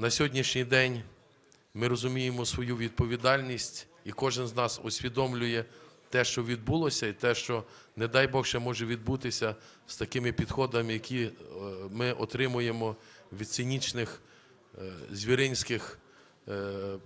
На сьогоднішній день ми розуміємо свою відповідальність, і кожен з нас усвідомлює те, що відбулося, і те, що, не дай Бог, ще може відбутися з такими підходами, які е, ми отримуємо від цинічних е, звіринських е,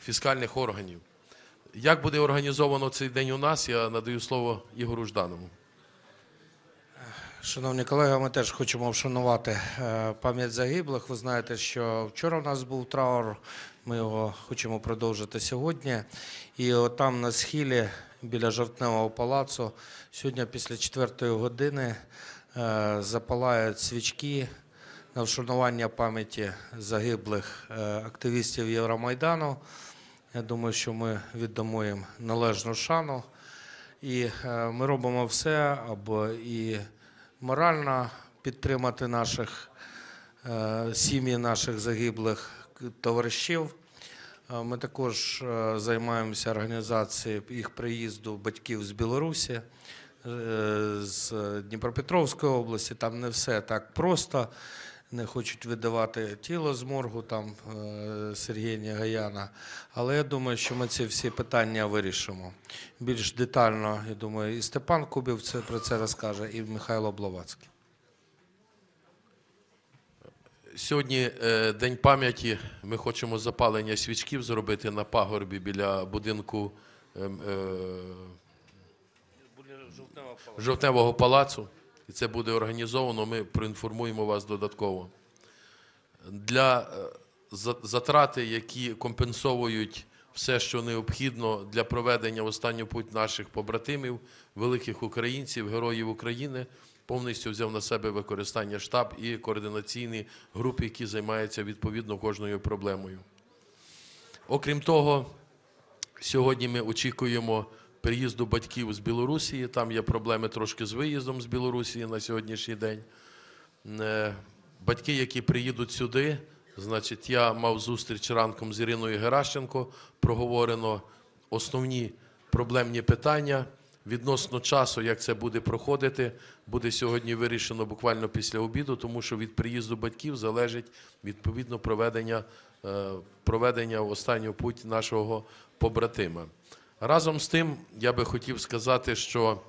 фіскальних органів. Як буде організовано цей день у нас, я надаю слово Ігору Жданому. Шановні колеги, ми теж хочемо вшанувати е, пам'ять загиблих. Ви знаєте, що вчора в нас був траур, ми його хочемо продовжити сьогодні. І там на схилі біля жовтневого палацу сьогодні після четвертої години е, запалають свічки на вшанування пам'яті загиблих е, активістів Євромайдану. Я думаю, що ми віддамо їм належну шану. І ми робимо все, аби і морально підтримати наших е, сім'ї, наших загиблих товаришів. Е, Ми також е, займаємося організацією їх приїзду батьків з Білорусі, з Дніпропетровської області. Там не все так просто. Не хочуть видавати тіло з моргу там е, Сергія Гаяна. Але я думаю, що ми ці всі питання вирішимо. Більш детально, я думаю, і Степан Кубів це, про це розкаже, і Михайло Блавацький. Сьогодні е, День пам'яті. Ми хочемо запалення свічків зробити на пагорбі біля будинку ем, е, Жовтневого палацу. І це буде організовано. Ми проінформуємо вас додатково. Для е, затрати, які компенсовують все, що необхідно для проведення в останню путь наших побратимів, великих українців, героїв України, повністю взяв на себе використання штаб і координаційні групи, які займаються відповідно кожною проблемою. Окрім того, Сьогодні ми очікуємо приїзду батьків з Білорусі. Там є проблеми трошки з виїздом з Білорусі на сьогоднішній день. Е, Батьки, які приїдуть сюди, значить, я мав зустріч ранком з Іриною Геращенко, проговорено основні проблемні питання. Відносно часу, як це буде проходити, буде сьогодні вирішено буквально після обіду, тому що від приїзду батьків залежить відповідно проведення, е, проведення в путь нашого побратима. Разом з тим, я би хотів сказати, що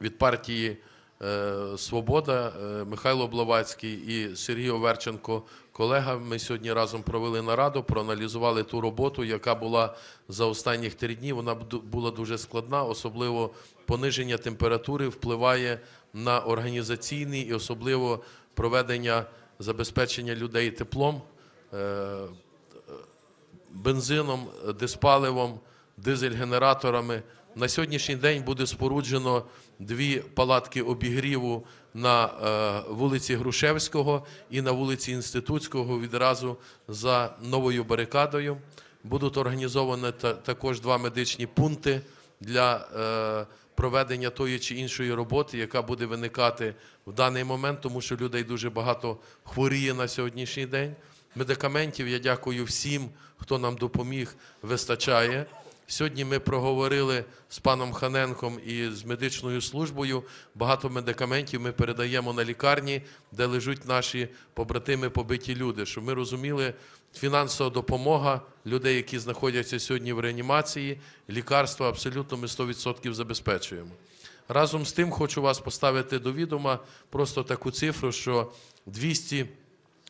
від партії е, Свобода е, Михайло Блавацький і Сергій Оверченко, колега, ми сьогодні разом провели нараду, проаналізували ту роботу, яка була за останніх три дні. Вона була дуже складна, особливо пониження температури впливає на організаційний і особливо проведення забезпечення людей теплом. Е, бензином, диспаливом, дизель-генераторами. На сьогоднішній день буде споруджено дві палатки обігріву на е, вулиці Грушевського і на вулиці Інститутського відразу за новою барикадою. Будуть організовані також два медичні пункти для е, проведення тої чи іншої роботи, яка буде виникати в даний момент, тому що людей дуже багато хворіє на сьогоднішній день. Медикаментів я дякую всім, хто нам допоміг, вистачає. Сьогодні ми проговорили з паном Ханенком і з медичною службою. Багато медикаментів ми передаємо на лікарні, де лежать наші побратими, побиті люди. Щоб ми розуміли, фінансова допомога людей, які знаходяться сьогодні в реанімації, лікарства абсолютно ми 100% забезпечуємо. Разом з тим хочу вас поставити до відома просто таку цифру, що 200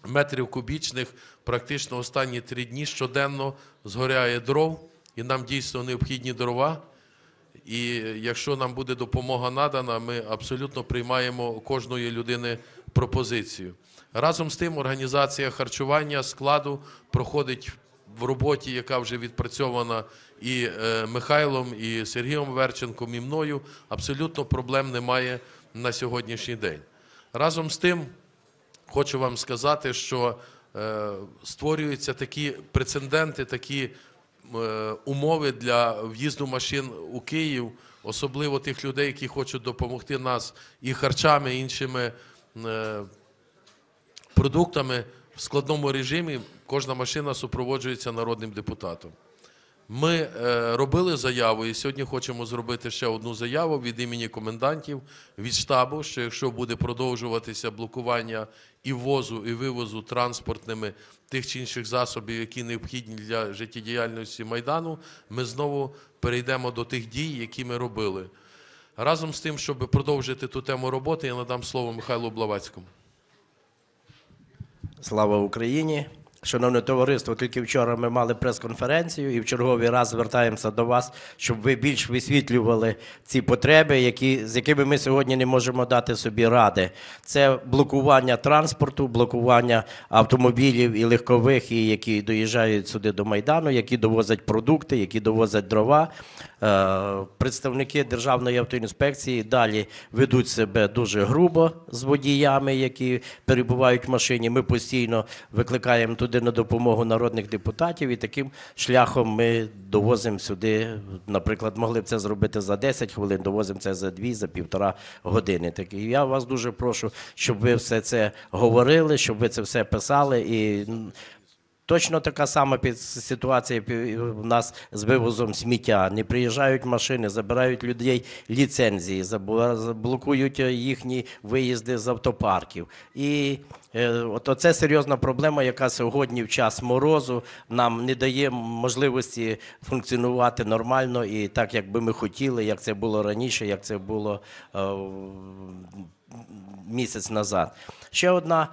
метрів кубічних практично останні три дні щоденно згоряє дров, і нам дійсно необхідні дрова. І якщо нам буде допомога надана, ми абсолютно приймаємо кожної людини пропозицію. Разом з тим, організація харчування складу проходить в роботі, яка вже відпрацьована і е, Михайлом, і Сергієм Верченком, і мною. Абсолютно проблем немає на сьогоднішній день. Разом з тим, хочу вам сказати, що е, створюються такі прецеденти, такі умови для в'їзду машин у Київ, особливо тих людей, які хочуть допомогти нас і харчами, і іншими е, продуктами в складному режимі. Кожна машина супроводжується народним депутатом. Ми е, робили заяву, і сьогодні хочемо зробити ще одну заяву від імені комендантів від штабу, що якщо буде продовжуватися блокування і ввозу, і вивозу транспортними тих чи інших засобів, які необхідні для життєдіяльності майдану, ми знову перейдемо до тих дій, які ми робили. Разом з тим, щоб продовжити ту тему роботи, я надам слово Михайлу Блавацькому. Слава Україні! Шановне товариство, тільки вчора ми мали прес-конференцію і в черговий раз звертаємося до вас, щоб ви більш висвітлювали ці потреби, які, з якими ми сьогодні не можемо дати собі ради. Це блокування транспорту, блокування автомобілів і легкових, і які доїжджають сюди до Майдану, які довозять продукти, які довозять дрова. Е, Представники Державної автоінспекції далі ведуть себе дуже грубо з водіями, які перебувають в машині. Ми постійно викликаємо туди на допомогу народних депутатів, і таким шляхом ми довозимо сюди. Наприклад, могли б це зробити за 10 хвилин, довозимо це за 2, за півтора години. Так і я вас дуже прошу, щоб ви все це говорили, щоб ви це все писали і. Точно така сама ситуація у нас з вивозом сміття. Не приїжджають машини, забирають людей ліцензії, забу- заблокують їхні виїзди з автопарків. І е, от оце серйозна проблема, яка сьогодні в час морозу нам не дає можливості функціонувати нормально і так, як би ми хотіли, як це було раніше, як це було. Місяць назад. Ще одна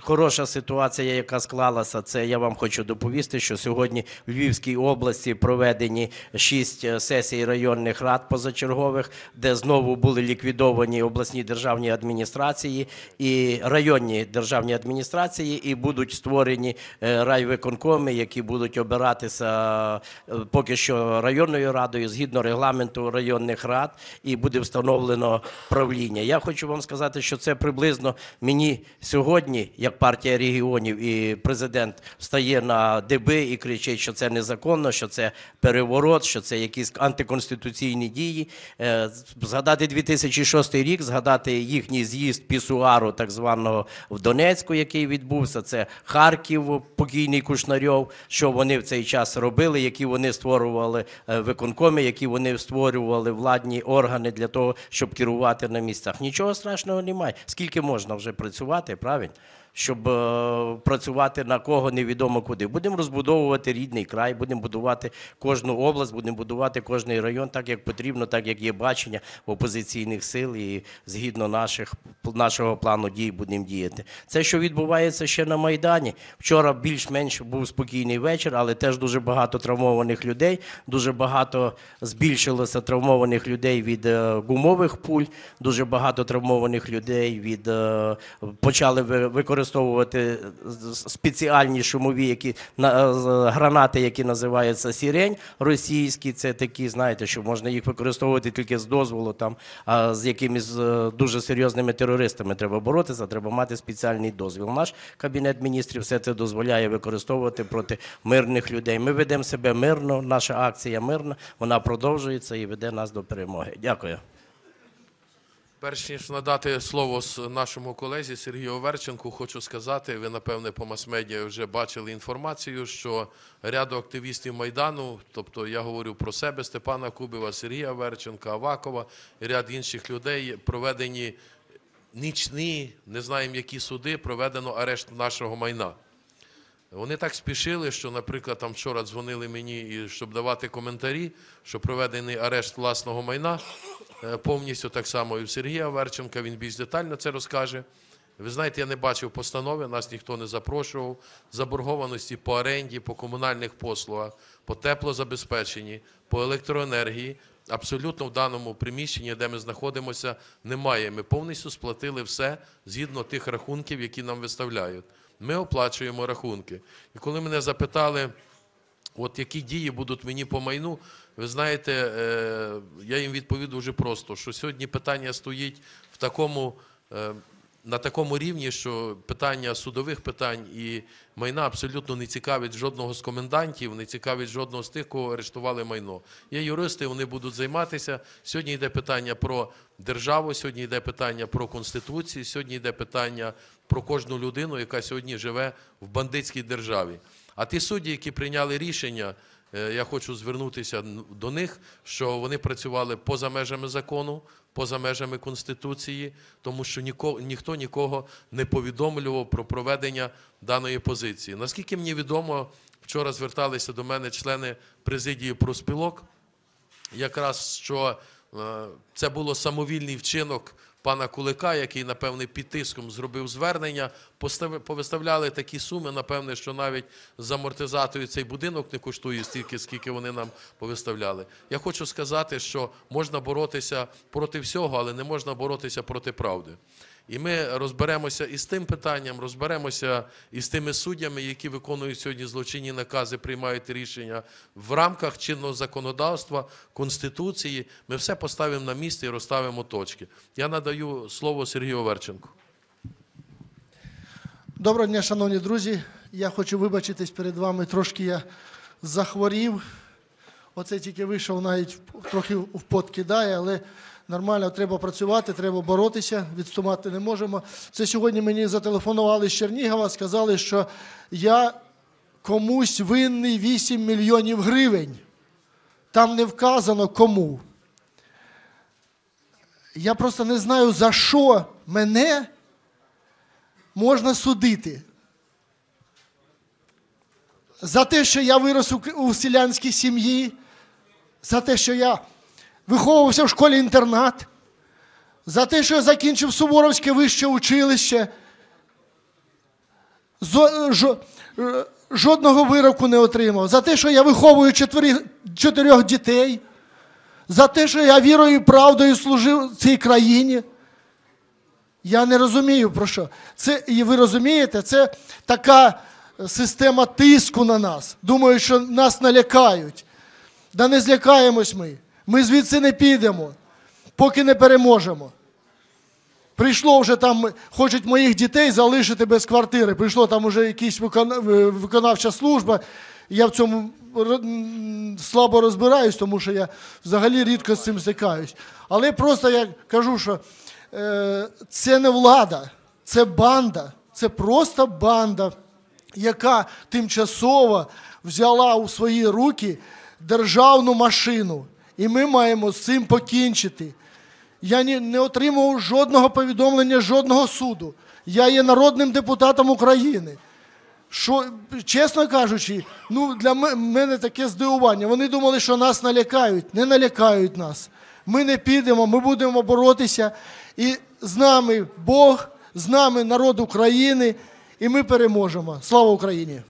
хороша ситуація, яка склалася, це я вам хочу доповісти, що сьогодні в Львівській області проведені шість е, сесій районних рад позачергових, де знову були ліквідовані обласні державні адміністрації і районні державні адміністрації, і будуть створені е, райвиконкоми, які будуть обиратися е, поки що районною радою згідно регламенту районних рад, і буде встановлено правління. Я хочу вам сказати, що це приблизно мені сьогодні, як партія регіонів і президент встає на деби і кричить, що це незаконно, що це переворот, що це якісь антиконституційні дії. Е, Згадати 2006 рік, згадати їхній з'їзд пісуару, так званого в Донецьку, який відбувся. Це Харків, покійний Кушнарьов, що вони в цей час робили, які вони створювали е, виконкоми, які вони створювали владні органи для того, щоб керувати на місцях. Нічого страшного немає. Скільки можна вже працювати, правильно? Щоб е, працювати на кого невідомо куди. Будемо розбудовувати рідний край, будемо будувати кожну область, будемо будувати кожний район так, як потрібно, так як є бачення опозиційних сил, і згідно наших, нашого плану дій будемо діяти. Це, що відбувається ще на Майдані. Вчора більш-менш був спокійний вечір, але теж дуже багато травмованих людей, дуже багато збільшилося травмованих людей від е, гумових пуль, дуже багато травмованих людей від е, почали ви- використовувати спеціальні шумові, які на гранати, які називаються сірень російські. Це такі, знаєте, що можна їх використовувати тільки з дозволу, там а з якимись е, дуже серйозними терористами треба боротися, треба мати спеціальний дозвіл. Наш кабінет міністрів все це дозволяє використовувати проти мирних людей. Ми ведемо себе мирно, наша акція мирна, вона продовжується і веде нас до перемоги. Дякую. Перш ніж надати слово нашому колезі Сергію Оверченку, хочу сказати, ви, напевне, по мас-медіа вже бачили інформацію, що ряду активістів Майдану, тобто я говорю про себе, Степана Кубіва, Сергія Оверченка, Авакова і ряд інших людей, проведені нічні, не знаємо які суди, проведено арешт нашого майна. Вони так спішили, що, наприклад, там вчора дзвонили мені, і щоб давати коментарі, що проведений арешт власного майна, е, повністю так само і в Сергія Верченка, він більш детально це розкаже. Ви знаєте, я не бачив постанови, нас ніхто не запрошував. Заборгованості по оренді, по комунальних послугах, по теплозабезпеченні, по електроенергії. Абсолютно в даному приміщенні, де ми знаходимося, немає. Ми повністю сплатили все згідно тих рахунків, які нам виставляють. Ми оплачуємо рахунки. І коли мене запитали, от які дії будуть мені по майну, ви знаєте, е, я їм відповів дуже просто, що сьогодні питання стоїть в такому, е, на такому рівні, що питання судових питань і майна абсолютно не цікавить жодного з комендантів, не цікавить жодного з тих, кого арештували майно. Є юристи, вони будуть займатися. Сьогодні йде питання про державу, сьогодні йде питання про конституцію, сьогодні йде питання про кожну людину, яка сьогодні живе в бандитській державі. А ті судді, які прийняли рішення Я хочу звернутися до них, що вони працювали поза межами закону, поза межами Конституції, тому що ніко, ніхто нікого не повідомлював про проведення даної позиції. Наскільки мені відомо, вчора зверталися до мене члени президії проспілок, якраз що е, це було самовільний вчинок пана Кулика, який, напевне, під тиском зробив звернення, повиставляли такі суми, напевне, що навіть з амортизаторів цей будинок не коштує стільки, скільки вони нам повиставляли. Я хочу сказати, що можна боротися проти всього, але не можна боротися проти правди. І ми розберемося із тим питанням, розберемося із тими суддями, які виконують сьогодні злочинні накази, приймають рішення в рамках чинного законодавства, конституції. Ми все поставимо на місце і розставимо точки. Я надаю слово Сергію Верченку. Доброго дня, шановні друзі. Я хочу вибачитись перед вами. Трошки я захворів. Оце тільки вийшов, навіть трохи в пот кидає, але нормально, треба працювати, треба боротися, відступати не можемо. Це сьогодні мені зателефонували з Чернігова, сказали, що я комусь винний 8 мільйонів гривень. Там не вказано кому. Я просто не знаю, за що мене можна судити. За те, що я вирос у селянській сім'ї, за те, що я виховувався в школі-інтернат, за те, що я закінчив Суворовське вище училище, жо- е, жодного вироку не отримав, за те, що я виховую чотирьох дітей, за те, що я вірою і правдою служив цій країні. Я не розумію про що. Це, і ви розумієте, це така система тиску на нас. Думаю, що нас налякають. Да не злякаємось ми. Ми звідси не підемо, поки не переможемо. Прийшло вже там, хочуть моїх дітей залишити без квартири. Прийшло там уже якась виконавча служба. Я в цьому слабо розбираюсь, тому що я взагалі рідко з цим стикаюсь. Але просто я кажу, що е, це не влада, це банда, це просто банда, яка тимчасово взяла у свої руки державну машину. І ми маємо з цим покінчити. Я не, отримував жодного повідомлення, жодного суду. Я є народним депутатом України. Що, чесно кажучи, ну для мене таке здивування. Вони думали, що нас налякають. Не налякають нас. Ми не підемо, ми будемо боротися. І з нами Бог, з нами народ України, і ми переможемо. Слава Україні!